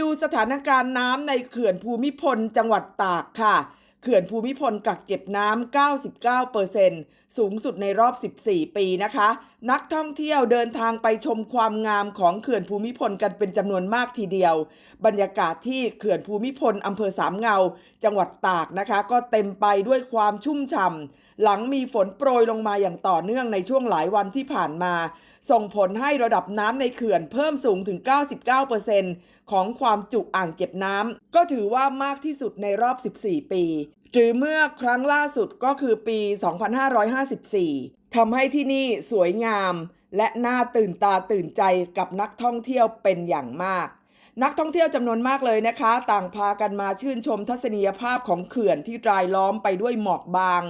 ดูสถานการณ์น้ำในเขื่อนภูมิพลจังหวัดตากค่ะ เขื่อนภูมิพลกักเก็บน้ำ 99%สูงสุดในรอบ 14 ปีนะคะ นักท่องเที่ยวเดินทางไปชมความงามของเขื่อนภูมิพลกันเป็นจำนวนมากทีเดียว บรรยากาศที่เขื่อนภูมิพลอำเภอสามเงา จังหวัดตากนะคะ ก็เต็มไปด้วยความชุ่มฉ่ำหลังมีฝนโปรยลงมาอย่างต่อเนื่องในช่วงหลายวันที่ผ่านมา ส่งผลให้ระดับน้ำในเขื่อนเพิ่มสูงถึง 99%ของความจุอ่างเก็บน้ำก็ถือว่ามากที่สุดในรอบ 14 ปี หรือเมื่อครั้งล่าสุดก็คือปี 2554ทำให้ที่นี่สวยงาม และน่าตื่นตาตื่นใจกับนักท่องเที่ยวเป็นอย่างมาก นักท่องเที่ยวจำนวนมากเลยนะคะ ต่างพากันมาชื่นชมทัศนียภาพของเขื่อนที่รายล้อมไปด้วยหมอกบาง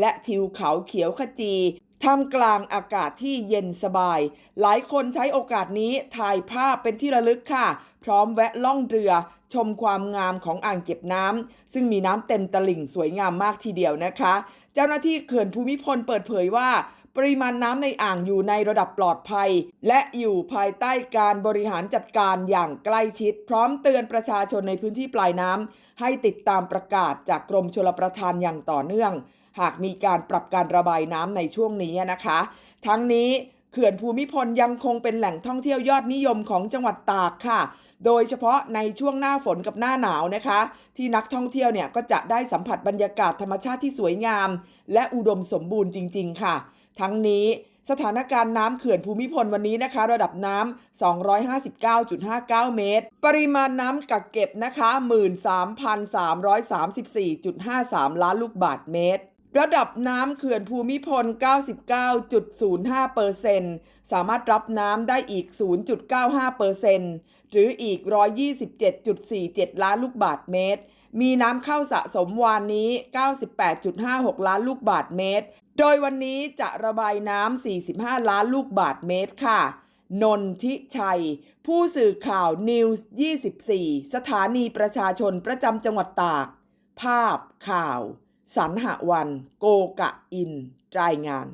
และทิวเขาเขียวขจีท่ามกลางอากาศที่เย็นสบาย หลายคนใช้โอกาสนี้ถ่ายภาพเป็นที่ระลึกค่ะ พร้อมแวะล่องเรือ ชมความงามของอ่างเก็บน้ำซึ่งมีน้ำเต็มตลิ่งสวยงามมากทีเดียวนะคะ เจ้าหน้าที่เขื่อนภูมิพลเปิดเผยว่า ปริมาณน้ำในอ่างอยู่ในระดับปลอดภัย และอยู่ภายใต้การบริหารจัดการอย่างใกล้ชิด พร้อมเตือนประชาชนในพื้นที่ปลายน้ำให้ติดตามประกาศจากกรมชลประทานอย่างต่อเนื่อง หากมีการปรับการระบายน้ำในช่วงนี้นะคะ ทั้งนี้เขื่อนภูมิพลยังคงเป็นแหล่งท่องเที่ยวยอดนิยมของจังหวัดตากค่ะ โดยเฉพาะในช่วงหน้าฝนกับหน้าหนาวนะคะ ที่นักท่องเที่ยวเนี่ยก็จะได้สัมผัสบรรยากาศธรรมชาติที่สวยงาม และอุดมสมบูรณ์จริง ๆ ค่ะ ทั้งนี้สถานการณ์น้ำเขื่อนภูมิพลวันนี้นะคะ ระดับน้ำ 259.59 เมตร ปริมาณน้ำกักเก็บนะคะ 13,334.53 ล้านลูกบาทเมตร ระดับน้ำเขื่อนภูมิพล 99.05เปอร์เซ็นต์สามารถรับน้ำได้อีก 0.95เปอร์เซ็นต์หรืออีก 127.47 ล้านลูกบาทเมตร มีน้ำเข้าสะสมวานนี้ 98.56 ล้านลูกบาทเมตร โดยวันนี้จะระบายน้ำ 45 ล้านลูกบาทเมตรค่ะ นนทิชัย ผู้สื่อข่าวนิวส์24 สถานีประชาชนประจำจังหวัดตาก ภาพข่าวสรรหวัน โกกะอิน รายงาน